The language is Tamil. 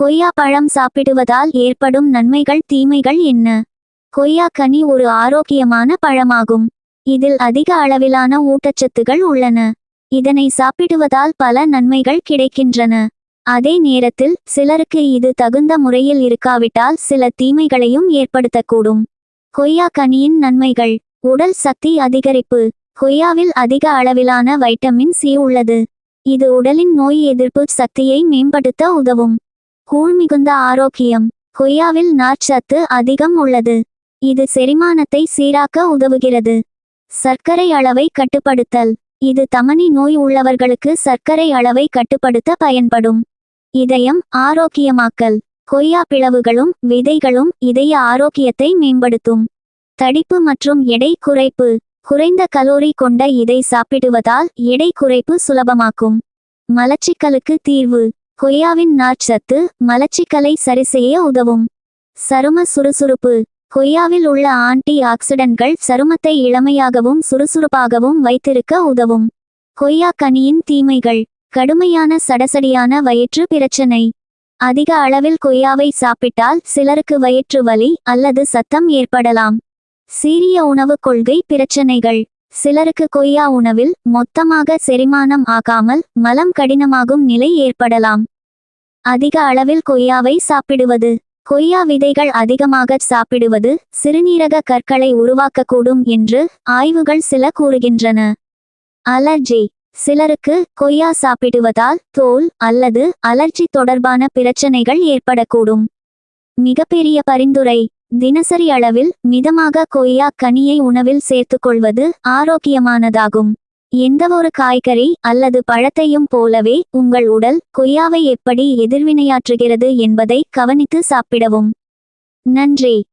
கொய்யா பழம் சாப்பிடுவதால் ஏற்படும் நன்மைகள் தீமைகள் என்ன? கொய்யா கனி ஒரு ஆரோக்கியமான பழமாகும். இதில் அதிக அளவிலான ஊட்டச்சத்துகள் உள்ளன. இதனை சாப்பிடுவதால் பல நன்மைகள் கிடைக்கின்றன. அதே நேரத்தில் சிலருக்கு இது தகுந்த முறையில் இருக்காவிட்டால் சில தீமைகளையும் ஏற்படுத்தக்கூடும். கொய்யா கனியின் நன்மைகள். உடல் சக்தி அதிகரிப்பு. கொய்யாவில் அதிக அளவிலான வைட்டமின் சி உள்ளது. இது உடலின் நோய் எதிர்ப்பு சக்தியை மேம்படுத்த உதவும். கூழ் மிகுந்த ஆரோக்கியம். கொய்யாவில் நார்ச்சத்து அதிகம் உள்ளது. இது செரிமானத்தை சீராக்க உதவுகிறது. சர்க்கரை அளவை கட்டுப்படுத்தல். இது தமனி நோய் உள்ளவர்களுக்கு சர்க்கரை அளவை கட்டுப்படுத்த பயன்படும். இதயம் ஆரோக்கியமாக்கல். கொய்யா பிளவுகளும் விதைகளும் இதய ஆரோக்கியத்தை மேம்படுத்தும். தடிப்பு மற்றும் எடை குறைப்பு. குறைந்த கலோரி கொண்ட இதை சாப்பிடுவதால் எடை குறைப்பு சுலபமாக்கும். மலச்சிக்கலுக்கு தீர்வு. கொய்யாவின் நார்ச்சத்து மலச்சிக்கலை சரிசெய்ய உதவும். சரும சுறுசுறுப்பு. கொய்யாவில் உள்ள ஆன்டி ஆக்சிடன்ட்கள் சருமத்தை இளமையாகவும் சுறுசுறுப்பாகவும் வைத்திருக்க உதவும். கொய்யா கனியின் தீமைகள். கடுமையான சடசடியான வயிற்று பிரச்சனை. அதிக அளவில் கொய்யாவை சாப்பிட்டால் சிலருக்கு வயிற்று வலி அல்லது சத்தம் ஏற்படலாம். சீரிய உணவு கொள்கை பிரச்சனைகள். சிலருக்கு கொய்யா உணவில் மொத்தமாக செரிமானம் ஆகாமல் மலம் கடினமாகும் நிலை ஏற்படலாம். அதிக அளவில் கொய்யாவை சாப்பிடுவது. கொய்யா விதைகள் அதிகமாக சாப்பிடுவது சிறுநீரக கற்களை உருவாக்கக்கூடும் என்று ஆய்வுகள் சில கூறுகின்றன. அலர்ஜி. சிலருக்கு கொய்யா சாப்பிடுவதால் தோல் அல்லது அலர்ஜி தொடர்பான பிரச்சனைகள் ஏற்படக்கூடும். மிகப்பெரிய பரிந்துரை. தினசரி அளவில் மிதமாக கொய்யா கனியை உணவில் சேர்த்துக்கொள்வது ஆரோக்கியமானதாகும். எந்தவொரு காய்கறி அல்லது பழத்தையும் போலவே உங்கள் உடல் கொய்யாவை எப்படி எதிர்வினையாற்றுகிறது என்பதை கவனித்து சாப்பிடவும். நன்றி.